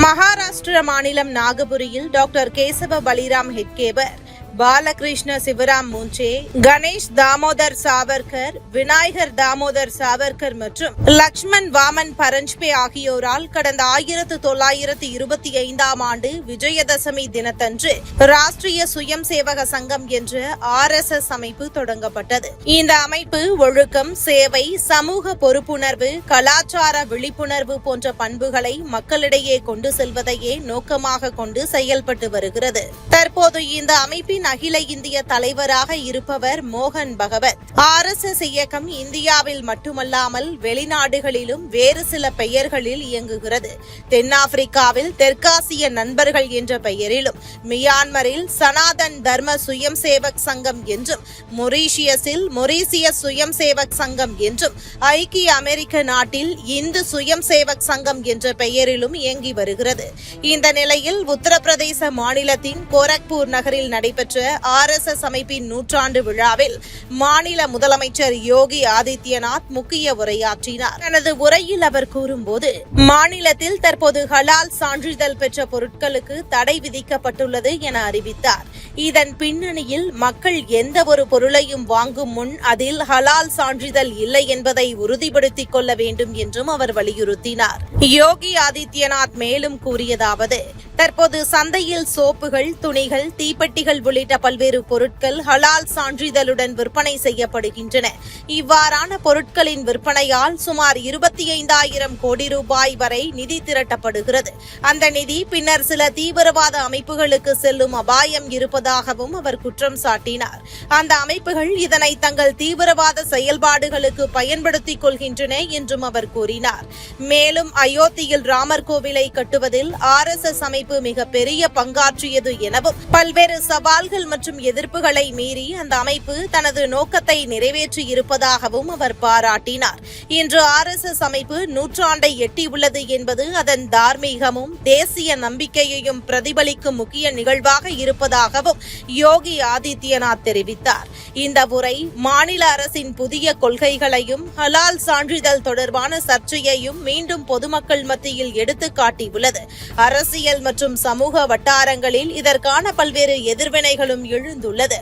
மகாராஷ்டிர மாநிலம் நாகபுரியில் டாக்டர் கேசவ பலிராம் ஹெட்கேவர் பாலகிருஷ்ண சிவராம் மூஞ்சே கணேஷ் தாமோதர் சாவர்கர் விநாயகர் தாமோதர் சாவர்கர் மற்றும் லக்ஷ்மண் வாமன் பரஞ்ச்பே ஆகியோரால் கடந்த ஆயிரத்து தொள்ளாயிரத்து இருபத்தி ஐந்தாம் ஆண்டு விஜயதசமி தினத்தன்று ராஷ்டிரிய சுயம் சேவக சங்கம் என்ற ஆர் எஸ் எஸ் அமைப்பு தொடங்கப்பட்டது. இந்த அமைப்பு ஒழுக்கம் சேவை சமூக பொறுப்புணர்வு கலாச்சார விழிப்புணர்வு போன்ற பண்புகளை மக்களிடையே கொண்டு செல்வதையே நோக்கமாக கொண்டு செயல்பட்டு வருகிறது. தற்போது இந்த அமைப்பின் அகில இந்திய தலைவராக இருப்பவர் மோகன் பகவத். ஆர் எஸ் எஸ் இயக்கம் இந்தியாவில் மட்டுமல்லாமல் வெளிநாடுகளிலும் வேறு சில பெயர்களில் இயங்குகிறது. தென்னாப்பிரிக்காவில் தெற்காசிய நண்பர்கள் என்ற பெயரிலும் மியான்மரில் சனாதன் தர்ம சுயம் சேவக் சங்கம் என்றும் மொரீஷியஸில் மொரீசிய சுயம் சேவக் சங்கம் என்றும் ஐக்கிய அமெரிக்க நாட்டில் இந்து சுயம் சேவக் சங்கம் என்ற பெயரிலும் இயங்கி வருகிறது. இந்த நிலையில் உத்தரப்பிரதேச மாநிலத்தின் கோரக்பூர் நகரில் நடைபெற்ற நடைபெற்ற ஆர் எஸ் எஸ் அமைப்பின் நூற்றாண்டு விழாவில் மாநில முதலமைச்சர் யோகி ஆதித்யநாத் முக்கிய உரையாற்றினார். தனது உரையில் அவர் கூறும்போது மாநிலத்தில் தற்போது ஹலால் சான்றிதழ் பெற்ற பொருட்களுக்கு தடை விதிக்கப்பட்டுள்ளது என அறிவித்தார். இதன் பின்னணியில் மக்கள் எந்த ஒரு பொருளையும் வாங்கும் முன் அதில் ஹலால் சான்றிதழ் இல்லை என்பதை உறுதிப்படுத்திக் கொள்ள வேண்டும் என்றும் அவர் வலியுறுத்தினார். யோகி ஆதித்யநாத் மேலும் கூறியதாவது தற்போது சந்தையில் சோப்புகள் துணிகள் தீப்பெட்டிகள் உள்ளிட்ட பல்வேறு பொருட்கள் ஹலால் சான்றிதழுடன் விற்பனை செய்யப்படுகின்றன. இவ்வாறான பொருட்களின் விற்பனையால் சுமார் இருபத்தி ஐந்தாயிரம் கோடி ரூபாய் வரை நிதி திரட்டப்படுகிறது. அந்த நிதி பின்னர் சில தீவிரவாத அமைப்புகளுக்கு செல்லும் அபாயம் இருப்பதாகவும் அவர் குற்றம் சாட்டினார். அந்த அமைப்புகள் இதனை தங்கள் தீவிரவாத செயல்பாடுகளுக்கு பயன்படுத்திக் கொள்கின்றன என்றும் அவர் கூறினார். மேலும் அயோத்தியில் ராமர் கோவிலை கட்டுவதில் ஆர் எஸ் எஸ் அமைப்பு மிக பெரிய பங்காற்றியது எனவும் பல்வேறு சவால்கள் மற்றும் எதிர்ப்புகளை மீறி அந்த அமைப்பு தனது நோக்கத்தை நிறைவேற்றி இருப்பதாகவும் அவர் பாராட்டினார். இன்று ஆர் எஸ் எஸ் அமைப்பு நூற்றாண்டை எட்டியுள்ளது என்பது அதன் தார்மீகமும் தேசிய நம்பிக்கையையும் பிரதிபலிக்கும் முக்கிய நிகழ்வாக இருப்பதாகவும் யோகி ஆதித்யநாத் தெரிவித்தார். இந்த உரை மாநில அரசின் புதிய கொள்கைகளையும் ஹலால் சான்றிதழ் தொடர்பான சர்ச்சையையும் மீண்டும் பொதுமக்கள் மத்தியில் எடுத்துக்காட்டியுள்ளது. காட்டியுள்ளது அரசியல் மற்றும் சமூக வட்டாரங்களில் இதற்கான பல்வேறு எதிர்வினைகளும் எழுந்துள்ளது.